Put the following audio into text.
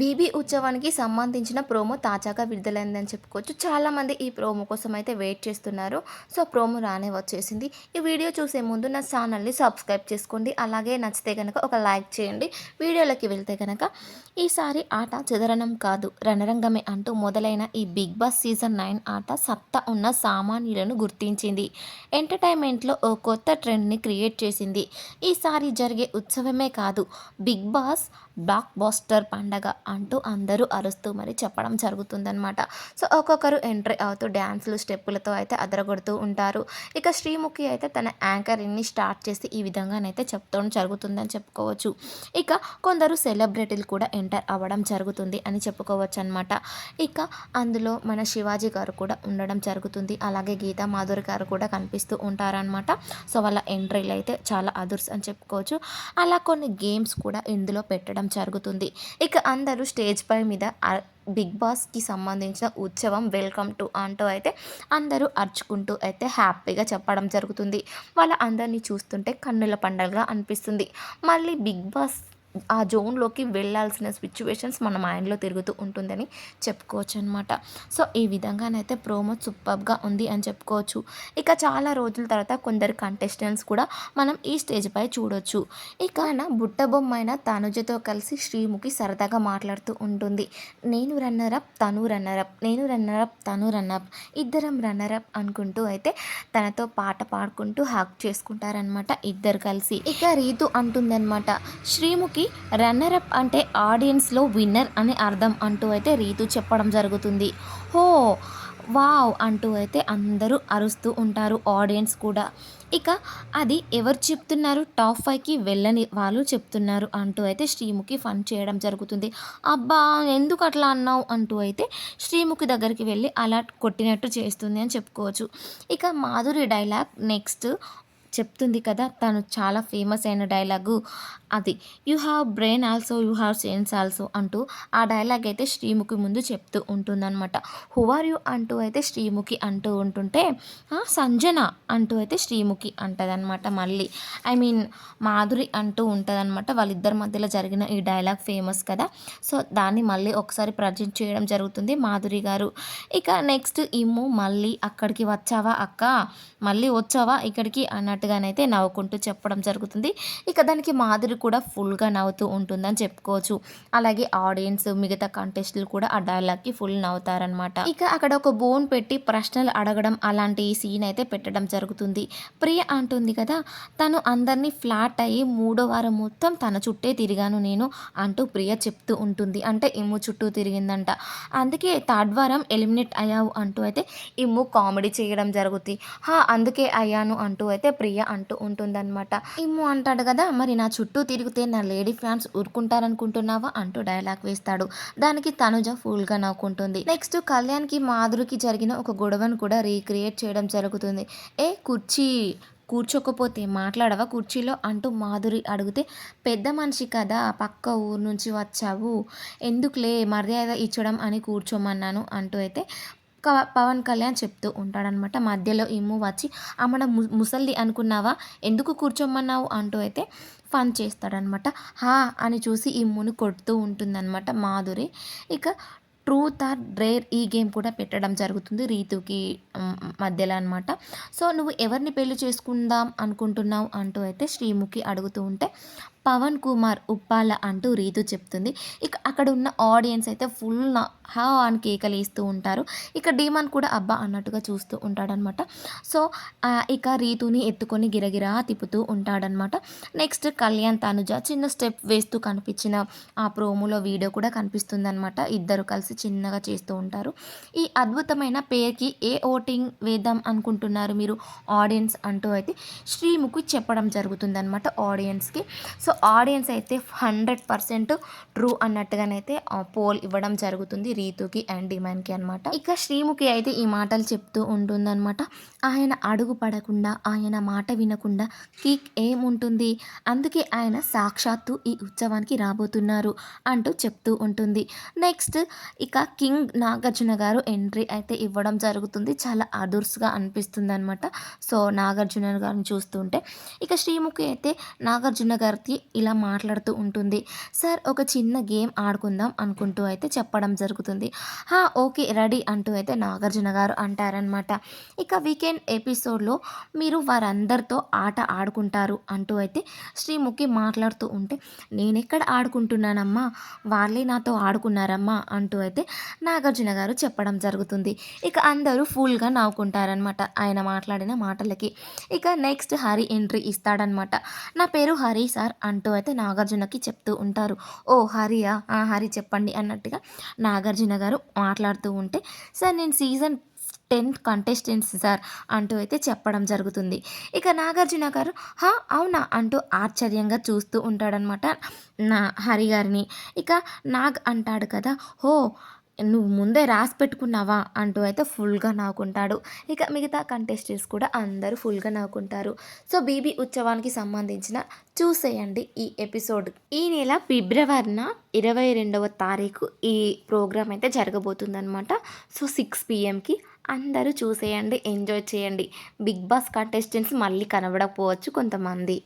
BB ఉత్సవానికి సంబంధించిన promo తాజాగా విడుదలైందని చెప్పుకోవచ్చు. చాలామంది ఈ ప్రోమో కోసం అయితే వెయిట్ చేస్తున్నారు. సో ప్రోమో రానే వచ్చేసింది. ఈ వీడియో చూసే ముందు నా ఛానల్ని సబ్స్క్రైబ్ చేసుకోండి. అలాగే నచ్చితే కనుక ఒక లైక్ చేయండి. వీడియోలోకి వెళ్తే కనుక ఈసారి ఆట చదరణం కాదు రణరంగమే అంటూ మొదలైన ఈ బిగ్ బాస్ సీజన్ నైన్ ఆట సత్తా ఉన్న సామాన్యులను గుర్తించింది. ఎంటర్టైన్మెంట్లో ఓ కొత్త ట్రెండ్ని క్రియేట్ చేసింది. ఈసారి జరిగే ఉత్సవమే కాదు బిగ్ బాస్ బ్లాక్ బాస్టర్ పండగ అంటూ అందరూ అరుస్తూ మరి చెప్పడం జరుగుతుందన్నమాట. సో ఒక్కొక్కరు ఎంట్రీ అవుతూ డ్యాన్సులు స్టెప్పులతో అయితే అదరగొడుతూ ఉంటారు. ఇక శ్రీముఖి అయితే తన యాంకరింగ్ని స్టార్ట్ చేసి ఈ విధంగానైతే చెప్తూ జరుగుతుందని చెప్పుకోవచ్చు. ఇక కొందరు సెలబ్రిటీలు కూడా ఎంటర్ అవ్వడం జరుగుతుంది అని చెప్పుకోవచ్చు అనమాట ఇక అందులో మన శివాజీ గారు కూడా ఉండడం జరుగుతుంది. అలాగే గీతా మాధురి గారు కూడా కనిపిస్తూ ఉంటారనమాట సో వాళ్ళ ఎంట్రీలు అయితే చాలా అదుర్స్ అని చెప్పుకోవచ్చు. అలా కొన్ని గేమ్స్ కూడా ఇందులో పెట్టడం జరుగుతుంది. ఇక అందరూ స్టేజ్ పై మీద బిగ్ బాస్కి సంబంధించిన ఉత్సవం వెల్కమ్ టు అంటూ అయితే అందరూ అరుచుకుంటూ అయితే హ్యాపీగా చెప్పడం జరుగుతుంది. వాళ్ళ అందరినీ చూస్తుంటే కన్నుల పండగగా అనిపిస్తుంది. మళ్ళీ బిగ్ బాస్ ఆ జోన్లోకి వెళ్ళాల్సిన సిచ్యువేషన్స్ మన మైండ్లో తిరుగుతూ ఉంటుందని చెప్పుకోవచ్చు అనమాట సో ఈ విధంగానైతే ప్రోమో సూపర్గా ఉంది అని చెప్పుకోవచ్చు. ఇక చాలా రోజుల తర్వాత కొందరు కంటెస్టెంట్స్ కూడా మనం ఈ స్టేజ్ పై చూడొచ్చు. ఇక నా బుట్టబొమ్మైన తనుజతో కలిసి శ్రీముఖి సరదాగా మాట్లాడుతూ ఉంటుంది. నేను రన్నరప్ తను రన్నరప్ నేను రన్నరప్ తను రన్నప్ ఇద్దరం రన్నరప్ అనుకుంటూ అయితే తనతో పాట పాడుకుంటూ హక్ చేసుకుంటారనమాట ఇద్దరు కలిసి. ఇక రీతు అంటుందన్నమాట శ్రీముఖి రన్నరప్ అంటే ఆడియన్స్లో విన్నర్ అని అర్థం అంటూ అయితే రీతు చెప్పడం జరుగుతుంది. హో వావ్ అంటూ అయితే అందరూ అరుస్తూ ఉంటారు ఆడియన్స్ కూడా. ఇక అది ఎవరు చెప్తున్నారు? టాప్ ఫైవ్కి వెళ్ళని వాళ్ళు చెప్తున్నారు అంటూ అయితే శ్రీముఖి ఫన్ చేయడం జరుగుతుంది. అబ్బా ఎందుకు అట్లా అన్నావు? అంటూ అయితే శ్రీముఖి దగ్గరికి వెళ్ళి అలా కొట్టినట్టు చేస్తుంది అని చెప్పుకోవచ్చు. ఇక మాధురి డైలాగ్ నెక్స్ట్ చెప్తుంది కదా తను చాలా ఫేమస్ అయిన డైలాగు అది. You have brain also you have sense also అంటూ ఆ డైలాగ్ అయితే శ్రీముఖి ముందు చెప్తూ ఉంటుందన్నమాట. Who are you? అంటూ అయితే శ్రీముఖి అంటూ ఉంటుంటే సంజన అంటూ అయితే శ్రీముఖి అంటదన్నమాట మళ్ళీ. ఐ మీన్ మాధురి అంటూ ఉంటుందన్నమాట వాళ్ళిద్దరి మధ్యలో జరిగిన ఈ డైలాగ్ ఫేమస్ కదా. సో దాన్ని మళ్ళీ ఒకసారి ప్రజెంట్ చేయడం జరుగుతుంది మాధురి గారు. ఇక నెక్స్ట్ ఇమ్ము మళ్ళీ అక్కడికి వచ్చావా అక్క? మళ్ళీ వచ్చావా ఇక్కడికి? అన్నట్టుగానైతే నవ్వుకుంటూ చెప్పడం జరుగుతుంది. ఇక దానికి మాధురి కూడా ఫుల్గా నవ్వుతూ ఉంటుందని చెప్పుకోవచ్చు. అలాగే ఆడియన్స్ మిగతా కంటెస్టులు కూడా ఆ డైలాగ్కి ఫుల్ నవ్వుతారనమాట ఇక అక్కడ ఒక బోన్ పెట్టి ప్రశ్నలు అడగడం అలాంటి సీన్ అయితే పెట్టడం జరుగుతుంది. ప్రియ అంటుంది కదా తను అందరినీ ఫ్లాట్ అయ్యి మూడో వారం మొత్తం తన చుట్టే తిరిగాను నేను అంటూ ప్రియ చెప్తూ ఉంటుంది. అంటే ఇమ్ము చుట్టూ తిరిగిందంట. అందుకే థర్డ్ వారం ఎలిమినేట్ అయ్యావు అంటూ అయితే ఇమ్ము కామెడీ చేయడం జరుగుతుంది హా అందుకే అయ్యాను అంటూ అయితే ప్రియ అంటూ ఉంటుందన్నమాట. ఇమ్ము అంటాడు కదా మరి నా చుట్టూ తిరిగితే నా లేడీ ఫ్యాన్స్ ఊరుకుంటారనుకుంటున్నావా? అంటూ డైలాగ్ వేస్తాడు. దానికి తనుజ ఫుల్గా నవ్వుకుంటుంది. నెక్స్ట్ కళ్యాణ్కి మాధురికి జరిగిన ఒక గొడవను కూడా రీక్రియేట్ చేయడం జరుగుతుంది. ఏ కుర్చీ కూర్చోకపోతే మాట్లాడవా కుర్చీలో? అంటూ మాధురి అడిగితే పెద్ద మనిషి కదా పక్క ఊరు నుంచి వచ్చావు. ఎందుకులే మర్యాద ఇచ్చడం అని కూర్చోమన్నాను అంటూ అయితే పవన్ కళ్యాణ్ చెప్తూ ఉంటాడనమాట మధ్యలో ఇమ్ము వచ్చి మన ముసల్ది అనుకున్నావా? ఎందుకు కూర్చోమన్నావు? అంటూ అయితే ఫన్ చేస్తాడనమాట. హా అని చూసి ఇమ్మును కొడుతూ ఉంటుందన్నమాట మాధురి. ఇక ట్రూత్ ఆర్ డ్రేర్ ఈ గేమ్ కూడా పెట్టడం జరుగుతుంది రీతుకి మధ్యలో అనమాట. సో నువ్వు ఎవరిని పెళ్ళి చేసుకుందాం అనుకుంటున్నావు? అంటూ అయితే శ్రీముఖి అడుగుతూ ఉంటే పవన్ కుమార్ ఉప్పాల అంటూ రీతు చెప్తుంది. ఇక అక్కడ ఉన్న ఆడియన్స్ అయితే ఫుల్ హా అని కేకలు వేస్తూ ఉంటారు. ఇక డీమాన్ కూడా అబ్బా అన్నట్టుగా చూస్తూ ఉంటాడనమాట. సో ఇక రీతుని ఎత్తుకొని గిరగిరా తిప్పుతూ ఉంటాడనమాట. నెక్స్ట్ కళ్యాణ్ తనుజ చిన్న స్టెప్ వేస్తూ కనిపించిన ఆ ప్రోమోలో వీడియో కూడా కనిపిస్తుందన్నమాట ఇద్దరు కలిసి చిన్నగా చేస్తూ ఉంటారు. ఈ అద్భుతమైన పేరుకి ఏ ఓటింగ్ వేద్దాం అనుకుంటున్నారు మీరు? ఆడియన్స్ అంటూ అయితే శ్రీముఖి చెప్పడం జరుగుతుందనమాట ఆడియన్స్కి. సో ఆడియన్స్ అయితే హండ్రెడ్ పర్సెంట్ ట్రూ అన్నట్టుగానైతే పోల్ ఇవ్వడం జరుగుతుంది రీతుకి అండ్ డిమాండ్కి అనమాట ఇక శ్రీముఖి అయితే ఈ మాటలు చెప్తూ ఉంటుందన్నమాట. ఆయన అడుగు పడకుండా ఆయన మాట వినకుండా కిక్ ఏముంటుంది? అందుకే ఆయన సాక్షాత్తు ఈ ఉత్సవానికి రాబోతున్నారు అంటూ చెప్తూ ఉంటుంది. నెక్స్ట్ ఇక కింగ్ నాగార్జున గారు ఎంట్రీ అయితే ఇవ్వడం జరుగుతుంది. చాలా అదుర్స్గా అనిపిస్తుంది అనమాట సో నాగార్జున గారిని చూస్తుంటే. ఇక శ్రీముఖి అయితే నాగార్జున గారికి ఇలా మాట్లాడుతూ ఉంటుంది. సార్ ఒక చిన్న గేమ్ ఆడుకుందాం అనుకుంటూ అయితే చెప్పడం జరుగుతుంది. "హా, ఓకే రెడీ అంటూ అయితే నాగార్జున గారు అంటారనమాట ఇక వీకెండ్ ఎపిసోడ్లో మీరు వారందరితో ఆట ఆడుకుంటారు అంటూ అయితే శ్రీముఖి మాట్లాడుతూ ఉంటే నేను ఎక్కడ ఆడుకుంటున్నానమ్మా? వాళ్ళే నాతో ఆడుకున్నారమ్మా అంటూ అయితే నాగార్జున గారు చెప్పడం జరుగుతుంది. ఇక అందరూ ఫుల్గా నవ్వుకుంటారనమాట ఆయన మాట్లాడిన మాటలకి. ఇక నెక్స్ట్ హరి ఎంట్రీ ఇస్తాడనమాట నా పేరు హరి సార్ అంటూ అయితే నాగార్జునకి చెప్తూ ఉంటారు. ఓ హరియా "ఆ, హరి చెప్పండి అన్నట్టుగా నాగార్జున గారు మాట్లాడుతూ ఉంటే సార్ నేను సీజన్ టెన్ కంటెస్టెంట్స్ సార్ అంటూ అయితే చెప్పడం జరుగుతుంది. ఇక నాగార్జున గారు హా అవునా అంటూ ఆశ్చర్యంగా చూస్తూ ఉంటాడనమాట నా హరి గారిని. ఇక నాగ్ అంటాడు కదా హో నువ్వు ముందే రాసి పెట్టుకున్నావా అంటూ అయితే ఫుల్గా నవ్వుకుంటాడు. ఇక మిగతా కంటెస్టెంట్స్ కూడా అందరూ ఫుల్గా నవ్వుకుంటారు. సో బీబీ ఉత్సవానికి సంబంధించిన చూసేయండి ఈ ఎపిసోడ్. ఈ నెల ఫిబ్రవరిన ఇరవై రెండవ తారీఖు ఈ ప్రోగ్రామ్ అయితే జరగబోతుందన్నమాట. సో సిక్స్ పిఎంకి అందరూ చూసేయండి ఎంజాయ్ చేయండి. బిగ్ బాస్ కంటెస్టెంట్స్ మళ్ళీ కనబడకపోవచ్చు కొంతమంది.